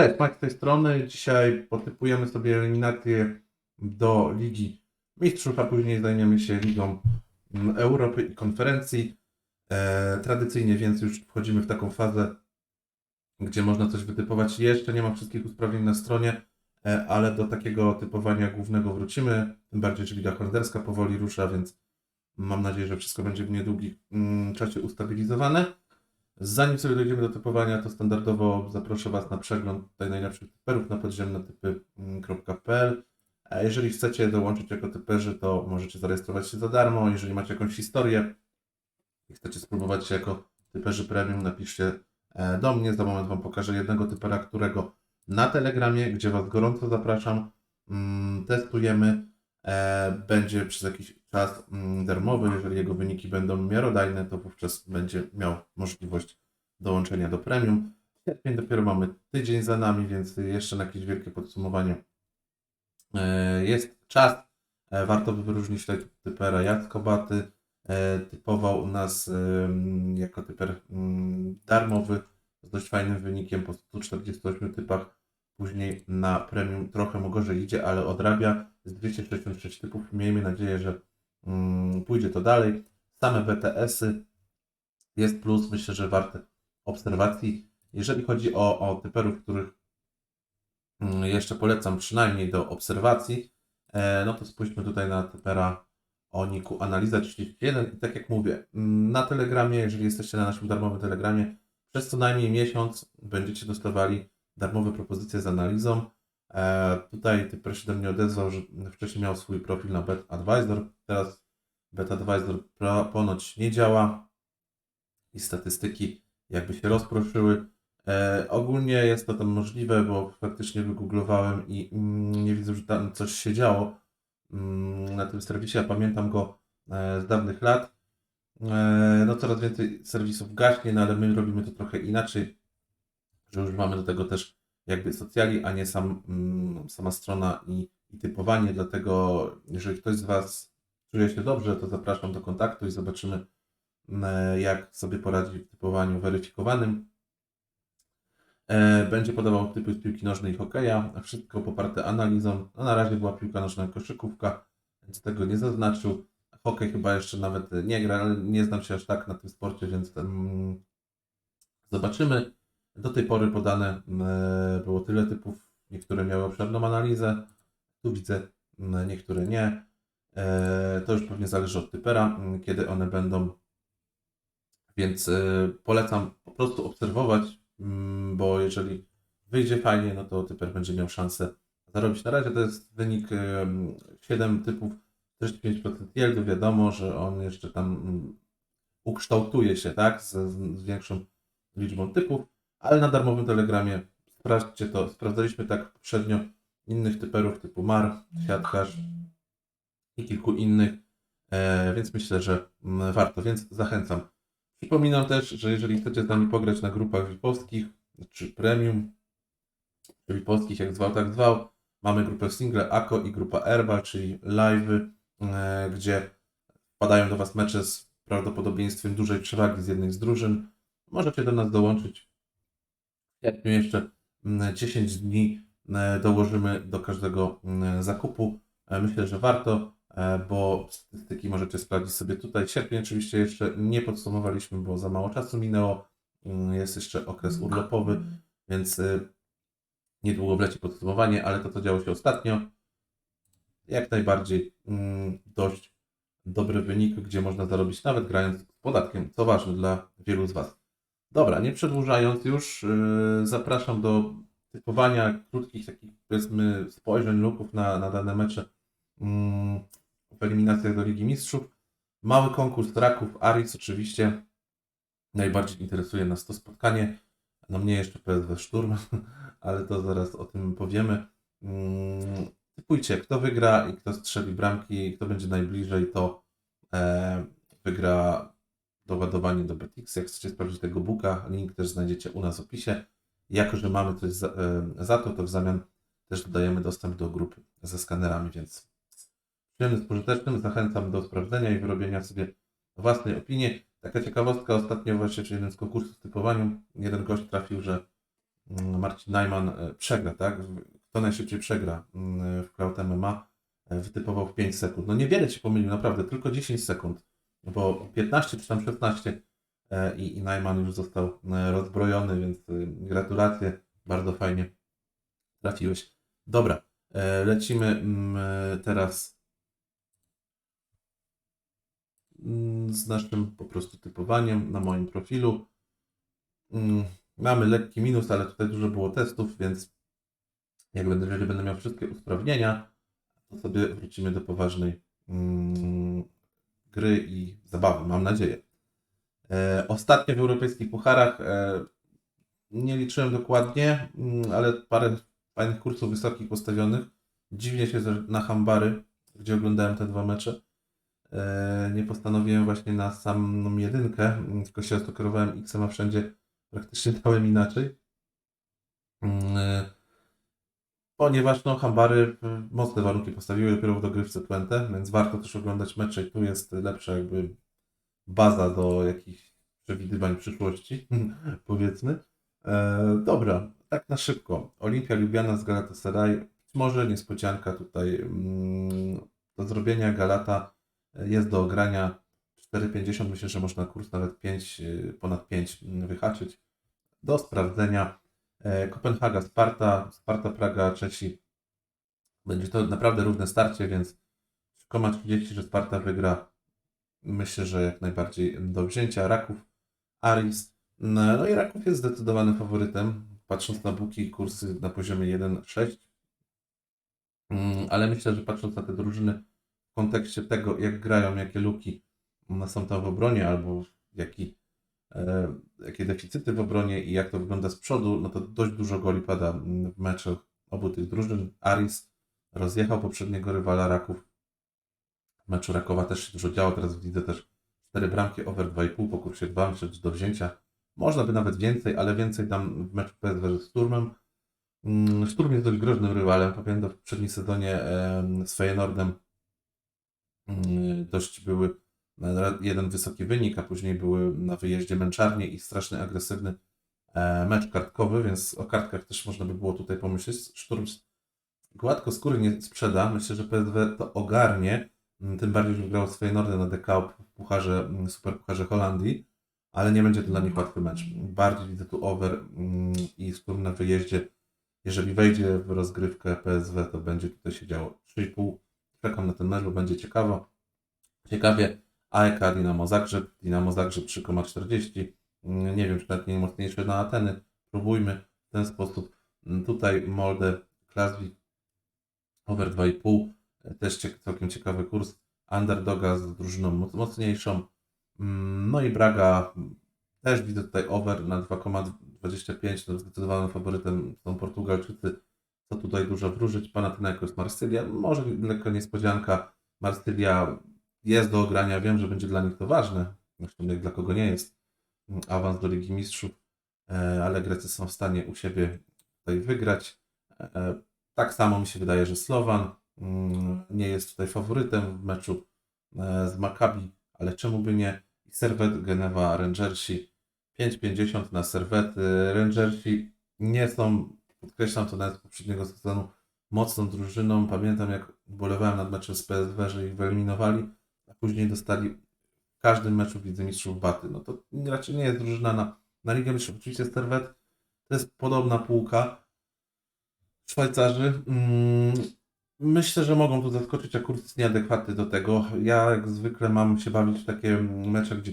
Cześć, Mike z tej strony. Dzisiaj potypujemy sobie eliminację do Ligi Mistrzów, a później zajmiemy się Ligą mm, Europy i konferencji. E, tradycyjnie więc już wchodzimy w taką fazę, gdzie można coś wytypować. Jeszcze nie mam wszystkich usprawnień na stronie, e, ale do takiego typowania głównego wrócimy. Tym bardziej, że Liga Holenderska powoli rusza, więc mam nadzieję, że wszystko będzie w niedługim mm, czasie ustabilizowane. Zanim sobie dojdziemy do typowania, to standardowo zaproszę Was na przegląd tutaj najlepszych typerów na podziemnotypy.pl. A jeżeli chcecie dołączyć jako typerzy, to możecie zarejestrować się za darmo. Jeżeli macie jakąś historię i chcecie spróbować się jako typerzy premium, napiszcie e, do mnie. Za moment Wam pokażę jednego typera, którego na Telegramie, gdzie Was gorąco zapraszam, mm, testujemy. E, Będzie przez jakiś czas mm, darmowy. Jeżeli jego wyniki będą miarodajne, to wówczas będzie miał możliwość dołączenia do premium. Sierpień dopiero mamy tydzień za nami, więc jeszcze na jakieś wielkie podsumowanie e, jest czas. E, Warto by wyróżnić tutaj typera Jackobaty. E, Typował nas jako typer mm, darmowy z dość fajnym wynikiem po 148 typach. Później na premium trochę mu gorzej idzie, ale odrabia z 266 typów. Miejmy nadzieję, że pójdzie to dalej. Same BTS-y jest plus, myślę, że warte obserwacji. Jeżeli chodzi o, o typerów, których mm, jeszcze polecam przynajmniej do obserwacji, e, no to spójrzmy tutaj na typera o niku Analiza 31 i tak jak mówię, mm, na Telegramie, jeżeli jesteście na naszym darmowym Telegramie, przez co najmniej miesiąc będziecie dostawali darmowe propozycje z analizą. E, tutaj typer się do mnie odezwał, że wcześniej miał swój profil na Bet Advisor, teraz Bet Advisor pro- ponoć nie działa i statystyki jakby się rozproszyły. E, ogólnie jest to tam możliwe, bo faktycznie wygooglowałem i mm, nie widzę, że tam coś się działo mm, na tym serwisie. Ja pamiętam go e, z dawnych lat. E, no coraz więcej serwisów gaśnie, no ale my robimy to trochę inaczej, że już mamy do tego też jakby socjali, a nie sam, mm, sama strona i, i typowanie. Dlatego jeżeli ktoś z Was czuje się dobrze, to zapraszam do kontaktu i zobaczymy, mm, jak sobie poradzi w typowaniu weryfikowanym. E, Będzie podawał typy piłki nożnej i hokeja, wszystko poparte analizą. No na razie była piłka nożna koszykówka, więc tego nie zaznaczył. Hokej chyba jeszcze nawet nie gra, ale nie znam się aż tak na tym sporcie, więc mm, zobaczymy. Do tej pory podane mm, było tyle typów. Niektóre miały obszerną analizę. Tu widzę, mm, niektóre nie. E, To już pewnie zależy od typera, mm, kiedy one będą. Więc e, polecam po prostu obserwować, bo jeżeli wyjdzie fajnie, no to typer będzie miał szansę zarobić. Na razie to jest wynik em, 7 typów, 45% yieldu. Wiadomo, że on jeszcze tam ukształtuje się, tak, z, z większą liczbą typów, ale na darmowym telegramie sprawdźcie to. Sprawdzaliśmy tak poprzednio innych typerów typu Mar, Siatkarz i kilku innych, e, więc myślę, że mm, warto, więc zachęcam. Przypominam też, że jeżeli chcecie z nami pograć na grupach VIP-owskich czy premium, czy VIP-owskich jak zwał, tak zwał, mamy grupę single AKO i grupa Erba, czyli live'y, e, gdzie wpadają do Was mecze z prawdopodobieństwem dużej przewagi z jednej z drużyn. Możecie do nas dołączyć. W sierpniu jeszcze mm, 10 dni e, dołożymy do każdego mm, zakupu. E, Myślę, że warto, e, bo statystyki możecie sprawdzić sobie tutaj. Sierpień oczywiście jeszcze nie podsumowaliśmy, bo za mało czasu minęło. Mm, Jest jeszcze okres urlopowy, więc e, niedługo wleci podsumowanie, ale to, co działo się ostatnio, jak najbardziej mm, dość dobry wynik, gdzie można zarobić nawet grając z podatkiem, co ważne dla wielu z Was. Dobra, nie przedłużając już, yy, zapraszam do typowania krótkich takich powiedzmy spojrzeń, luków na, na dane mecze mm, w eliminacjach do Ligi Mistrzów. Mały konkurs Raków, Aris oczywiście. Najbardziej interesuje nas to spotkanie. No mnie jeszcze PSW Szturm, ale to zaraz o tym powiemy. Mm, Typujcie, kto wygra i kto strzeli bramki, kto będzie najbliżej, to e, wygra doładowanie do Betix. Jak chcecie sprawdzić tego booka, link też znajdziecie u nas w opisie. Jako, że mamy coś za, e, za to, to w zamian też dodajemy dostęp do grupy ze skanerami, więc przyjemnym, pożytecznym. Zachęcam do sprawdzenia i wyrobienia sobie własnej opinii. Taka ciekawostka, ostatnio właśnie w jednym z konkursów z typowaniu jeden gość trafił, że mm, Marcin Najman e, przegra, tak? Kto najszybciej przegra mm, w Cloud MMA, e, wytypował w 5 sekund. No niewiele się pomylił, naprawdę, tylko 10 sekund, bo 15 czy tam 16 e, i, i Najman już został e, rozbrojony, więc e, gratulacje, bardzo fajnie trafiłeś. Dobra, e, lecimy mm, teraz mm, z naszym po prostu typowaniem na moim profilu. Mm, Mamy lekki minus, ale tutaj dużo było testów, więc jak będę, jeżeli będę miał wszystkie usprawnienia, to sobie wrócimy do poważnej gry i zabawy, mam nadzieję. E, ostatnio w europejskich pucharach e, nie liczyłem dokładnie, mm, ale parę fajnych kursów wysokich postawionych. Dziwnie się na Hambary, gdzie oglądałem te dwa mecze. E, nie postanowiłem właśnie na samą jedynkę, mm, tylko się to kierowałem X-em, a wszędzie praktycznie dałem inaczej. Mm, Ponieważ no, Hambary e, mocne warunki postawiły dopiero w dogrywce więc warto też oglądać mecze i tu jest lepsza jakby baza do jakichś przewidywań przyszłości, powiedzmy. E, dobra, tak na szybko. Olimpia Lubiana z Galatasaray. Być może niespodzianka tutaj mm, do zrobienia. Galata e, jest do ogrania 4,50. Myślę, że można kurs nawet 5, e, ponad 5 wyhaczyć. Do sprawdzenia. E, Kopenhaga, Sparta, Sparta Praga, Czesi. Będzie to naprawdę równe starcie, więc 3,30, że Sparta wygra. Myślę, że jak najbardziej do wzięcia. Raków, Aris. No, no i Raków jest zdecydowanym faworytem, patrząc na buki kursy na poziomie 1,6. Mm, Ale myślę, że patrząc na te drużyny w kontekście tego, jak grają, jakie luki mm, są tam w obronie, albo jaki, jakie deficyty w obronie i jak to wygląda z przodu, no to dość dużo goli pada mm, w meczach obu tych drużyn. Aris rozjechał poprzedniego rywala Raków. W meczu Rakowa też się dużo działo, teraz widzę też 4 bramki over 2,5 po kursie 2, myślę, że do wzięcia. Można by nawet więcej, ale więcej tam w meczu PSW z Sturmem. Mm, Sturm jest dość groźnym rywalem. Pamiętam w poprzednim sezonie z Feyenoordem mm, dość były e, jeden wysoki wynik, a później były na wyjeździe męczarnie i straszny agresywny e, mecz kartkowy, więc o kartkach też można by było tutaj pomyśleć. Szturm gładko skóry nie sprzeda. Myślę, że PSW to ogarnie. Mm, Tym bardziej, że grał z Feyenoordem na DKP w pucharze, mm, super pucharze Holandii, ale nie będzie to dla nich łatwy mecz. Bardziej widzę tu over mm, i Sturm na wyjeździe. Jeżeli wejdzie w rozgrywkę PSW, to będzie tutaj się działo 3,5. Czekam na ten mecz, bo będzie ciekawo. Ciekawie AEK Dynamo Zagrzeb. Dynamo Zagrzeb 3,40. Mm, Nie wiem, czy nawet nie mocniejsze na Ateny. Próbujmy w ten sposób. Mm, Tutaj Molde Klaswik over 2,5. Też cie- całkiem ciekawy kurs. Underdoga z drużyną moc- mocniejszą. Mm, No i Braga też widzę tutaj over na 2,25. No zdecydowanym faworytem są Portugalczycy. Co tutaj dużo wróżyć? Panathinaikos Marsylia. Może lekka niespodzianka. Marsylia jest do ogrania. Wiem, że będzie dla nich to ważne. Zresztą jak dla kogo nie jest. Awans do Ligi Mistrzów. E, Ale Grecy są w stanie u siebie tutaj wygrać. E, Tak samo mi się wydaje, że Slovan mm, nie jest tutaj faworytem w meczu e, z Maccabi, ale czemu by nie? I Serwet Genewa Rangersi 5,50 na serwety. Rangersi nie są, podkreślam to nawet z poprzedniego sezonu, mocną drużyną. Pamiętam jak bolewałem nad meczem z PSW, że ich wyeliminowali, później dostali w każdym meczu Widzę Mistrzów Baty. No to raczej nie jest drużyna na, na Ligę Mistrzów. Oczywiście Serwet to jest podobna półka, Szwajcarzy. Mm, Myślę, że mogą tu zaskoczyć, a kurs jest nieadekwatny do tego. Ja jak zwykle mam się bawić w takie mecze, gdzie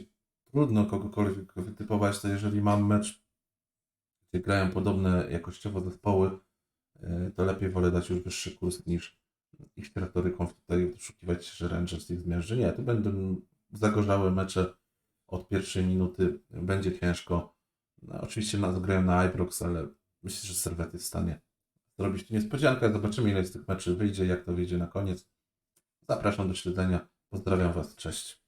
trudno kogokolwiek wytypować, to jeżeli mam mecz, gdzie grają podobne jakościowo zespoły, y, to lepiej wolę dać już wyższy kurs niż iść retoryką tutaj doszukiwać, że Rangers ich zmierzy. Nie, to będą zagorzałe mecze od pierwszej minuty, będzie ciężko. No, oczywiście nas grają na Ibrox, ale myślę, że Serwet jest w stanie zrobić tu niespodziankę. Zobaczymy, ile z tych meczy wyjdzie, jak to wyjdzie na koniec. Zapraszam do śledzenia. Pozdrawiam Was. Cześć.